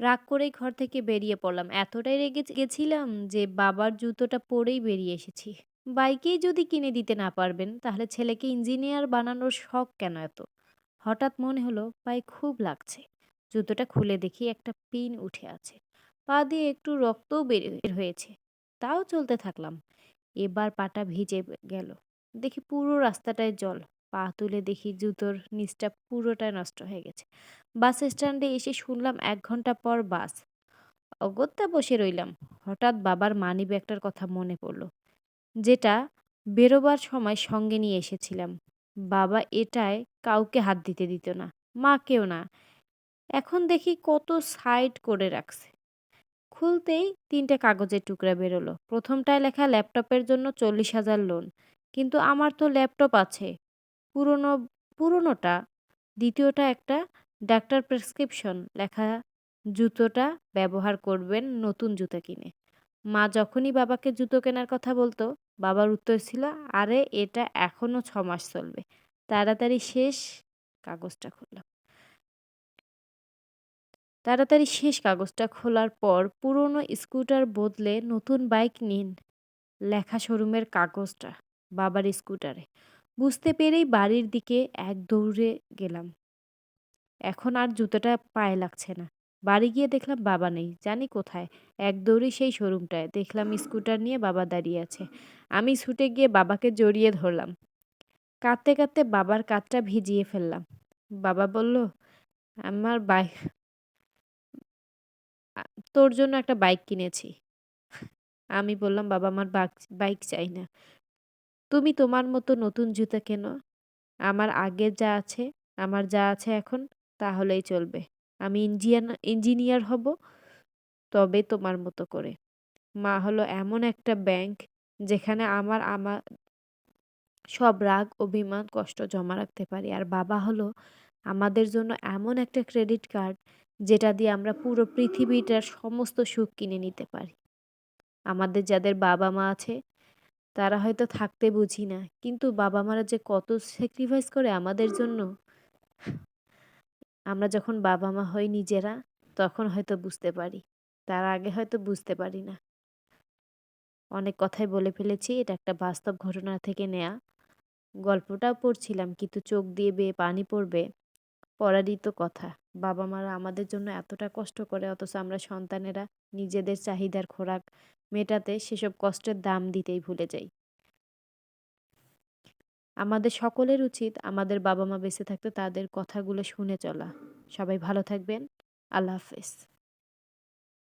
রাগ করেই ঘর থেকে বেরিয়ে পড়লাম। এতটাই রেগে গেছিলাম যে বাবার জুতোটা পরেই বেরিয়ে এসেছি। বাইকেই যদি কিনে দিতে না পারবেন, তাহলে ছেলেকে ইঞ্জিনিয়ার বানানোর শখ কেন এত? হঠাৎ মনে হলো পায়ে খুব লাগছে। জুতোটা খুলে দেখি একটা পিন উঠে আছে। পা দিয়ে একটু রক্তও বের হয়েছে। তাও চলতে থাকলাম। এবার পাটা ভিজে গেল। দেখি পুরো রাস্তাটায় জল। পা তুলে দেখি জুতোর নিচটা পুরোটাই নষ্ট হয়ে গেছে। বাস স্ট্যান্ডে এসে শুনলাম এক ঘণ্টা পর বাস। অগত্যা বসে রইলাম। হঠাৎ বাবার মানিব্যাগটার কথা মনে পড়ল। যেটা বেরোবার সময় সঙ্গে নিয়ে এসেছিলাম। বাবা এটায় কাউকে হাত দিতে দিত না। মাকেও না। এখন দেখি কত সাইড করে রাখছে। খুলতেই তিনটে কাগজের টুকরা বেরোলো। প্রথমটায় লেখা ল্যাপটপের জন্য চল্লিশ হাজার লোন। কিন্তু আমার তো ল্যাপটপ আছে। পুরনো, পুরনোটা, দ্বিতীয়টা একটা ডাক্তার প্রেসক্রিপশন, লেখা জুতোটা ব্যবহার করবেন নতুন জুতো কিনে। মা যখনই বাবাকে জুতো কেনার কথা বলতো, বাবার উত্তর ছিল, আরে, এটা এখনও ছ মাস চলবে। তাড়াতাড়ি শেষ কাগজটা খুললাম তাড়াতাড়ি শেষ কাগজটা খোলার পর পুরনো স্কুটার বদলে নতুন বাইক নিন, লেখা শোরুমের কাগজটা, বাবার স্কুটারে। বুঝতে পেরেই বাড়ির দিকে এক দৌড়ে গেলাম। এখন আর জুতোটা পায়ে লাগছে না। বাড়ি গিয়ে দেখলাম বাবা নেই। জানি কোথায়। এক দৌড়ে সেই শোরুমটায়। দেখলাম স্কুটার নিয়ে বাবা দাঁড়িয়ে আছে। আমি ছুটে গিয়ে বাবাকে জড়িয়ে ধরলাম। কাঁদতে কাঁদতে বাবার কাঁধটা ভিজিয়ে ফেললাম। বাবা বলল, আমার বাইক তোর জন্য একটা বাইক কিনেছি। আমি বললাম, বাবা, আমার বাইক চাই না। তুমি তোমার মতো নতুন জুতা কেন? আমার আগের যা আছে, আমার যা আছে এখন, তাহলেই চলবে। আমি ইঞ্জিয়ান, ইঞ্জিনিয়ার হব, তবে তোমার মতো করে। মা হলো এমন একটা ব্যাংক, যেখানে আমার আমার সব রাগ, অভিমান, কষ্ট জমা রাখতে পারি। আর বাবা হলো আমাদের জন্য এমন একটা ক্রেডিট কার্ড, যেটা দিয়ে আমরা পুরো পৃথিবীটার সমস্ত সুখ কিনে নিতে পারি। আমাদের যাদের বাবা মা আছে তারা হয়তো থাকতে বুঝি না। কিন্তু বাবা মারা যে কত স্যাক্রিফাইস করে আমাদের জন্য? আমরা যখন বাবা মা হই নিজেরা, তখন হয়তো বুঝতে পারি। তার আগে হয়তো বুঝতে পারি না। অনেক কথাই বলে ফেলেছি, এটা একটা বাস্তব ঘটনা থেকে নেয়া। গল্পটাও পড়ছিলাম, কিন্তু চোখ দিয়ে বেয়ে পানি পড়বে, পড়ারই তো কথা। বাবা মারা আমাদের জন্য এতটা কষ্ট করে, অথচ আমরা সন্তানেরা নিজেদের চাহিদার খোরাক মেটাতে সেসব কষ্টের দাম দিতেই ভুলে যাই। আমাদের সকলের উচিত আমাদের বাবা মা বেঁচে থাকতে তাদের কথাগুলো শুনে চলা। সবাই ভালো থাকবেন। আল্লাহ হাফেজ।